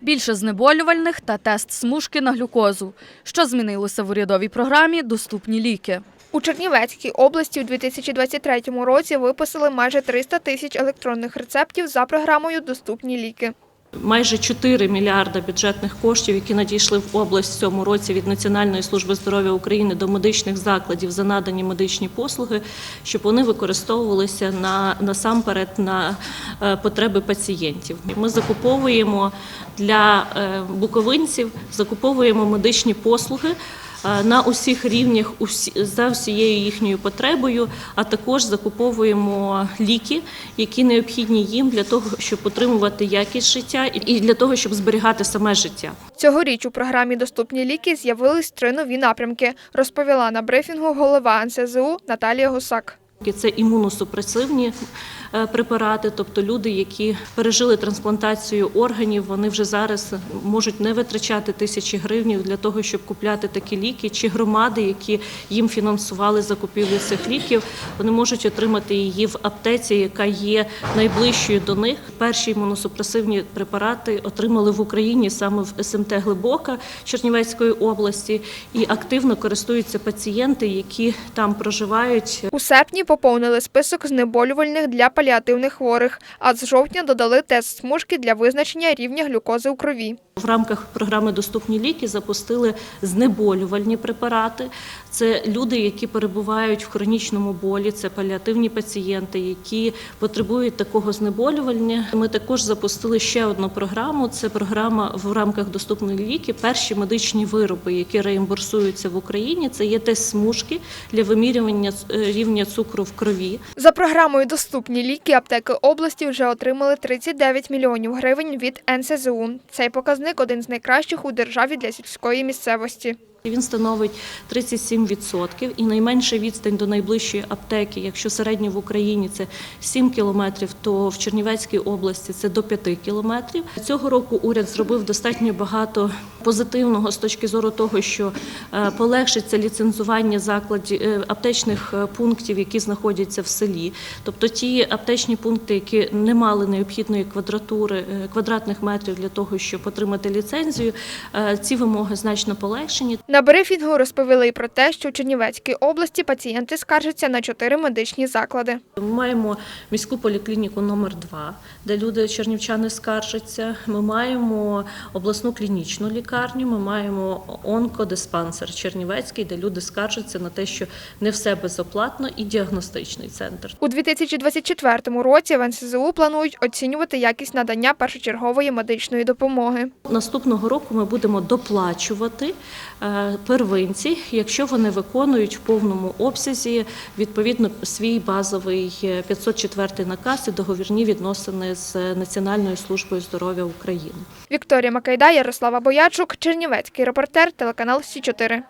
Більше знеболювальних та тест смужки на глюкозу. Що змінилося в урядовій програмі Доступні ліки. У Чернівецькій області у 2023 році виписали майже 300 тисяч електронних рецептів за програмою Доступні ліки. Майже 4 мільярда бюджетних коштів, які надійшли в область в цьому році від Національної служби здоров'я України до медичних закладів за надані медичні послуги, щоб вони використовувалися на насамперед на потреби пацієнтів. Ми закуповуємо для е, буковинців, закуповуємо медичні послуги. е, На усіх рівнях за всією їхньою потребою, а також закуповуємо ліки, які необхідні їм для того, щоб отримувати якість життя і для того, щоб зберігати саме життя. Цьогоріч у програмі Доступні ліки з'явились три нові напрямки, розповіла на брифінгу голова НСЗУ Наталія Гусак. Це імуносупресивні е, препарати, тобто люди, які пережили трансплантацію органів, вони вже зараз можуть не витрачати тисячі гривнів для того, щоб купляти такі ліки, чи громади, які їм фінансували закупівлю цих ліків, вони можуть отримати її в аптеці, яка є найближчою до них. Перші імуносупресивні препарати отримали в Україні саме в СМТ Глибока Чернівецької області, і активно користуються пацієнти, які там проживають. У серпні поповнили список знеболювальних для паліативних хворих, а з жовтня додали тест смужки для визначення рівня глюкози у крові. В рамках програми Доступні ліки запустили знеболювальні препарати. Це люди, які перебувають в хронічному болі, це паліативні пацієнти, які потребують такого знеболювання. Ми також запустили ще одну програму. Це програма в рамках Доступні ліки. Перші медичні вироби, які реімбурсуються в Україні. Це є тест смужки для вимірювання е, рівня цукру в крові. За програмою Доступні ліки аптеки області вже отримали 39 мільйонів гривень від НСЗУ. Цей показник один з найкращих у державі для сільської місцевості. Він становить 37% і найменша відстань до найближчої аптеки, якщо середньо в Україні це 7 кілометрів, то в Чернівецькій області це до 5 кілометрів. Цього року уряд зробив достатньо багато позитивного з точки зору того, що е, полегшиться ліцензування закладів е, аптечних е, пунктів, які знаходяться в селі. Тобто ті аптечні пункти, які не мали необхідної квадратури квадратних метрів для того, щоб отримати ліцензію, ці вимоги значно полегшені. На брифінгу розповіли й про те, що в Чернівецькій області пацієнти скаржаться на чотири медичні заклади. Ми маємо міську поліклініку номер 2 де люди чернівчани скаржаться. Ми маємо обласну клінічну лікарню. Ми маємо онкодиспансер Чернівецький, де люди скаржаться на те, що не все безоплатно, і діагностичний центр. У 2024 році в НСЗУ планують оцінювати якість надання першочергової медичної допомоги. Наступного року ми будемо доплачувати е, первинці, якщо вони виконують в повному обсязі відповідно свій базовий е, 504 наказ і договірні відносини з Національною службою здоров'я України. Вікторія Макайда, Ярослава Боячук, Чернівецький репортер, телеканал Сі 4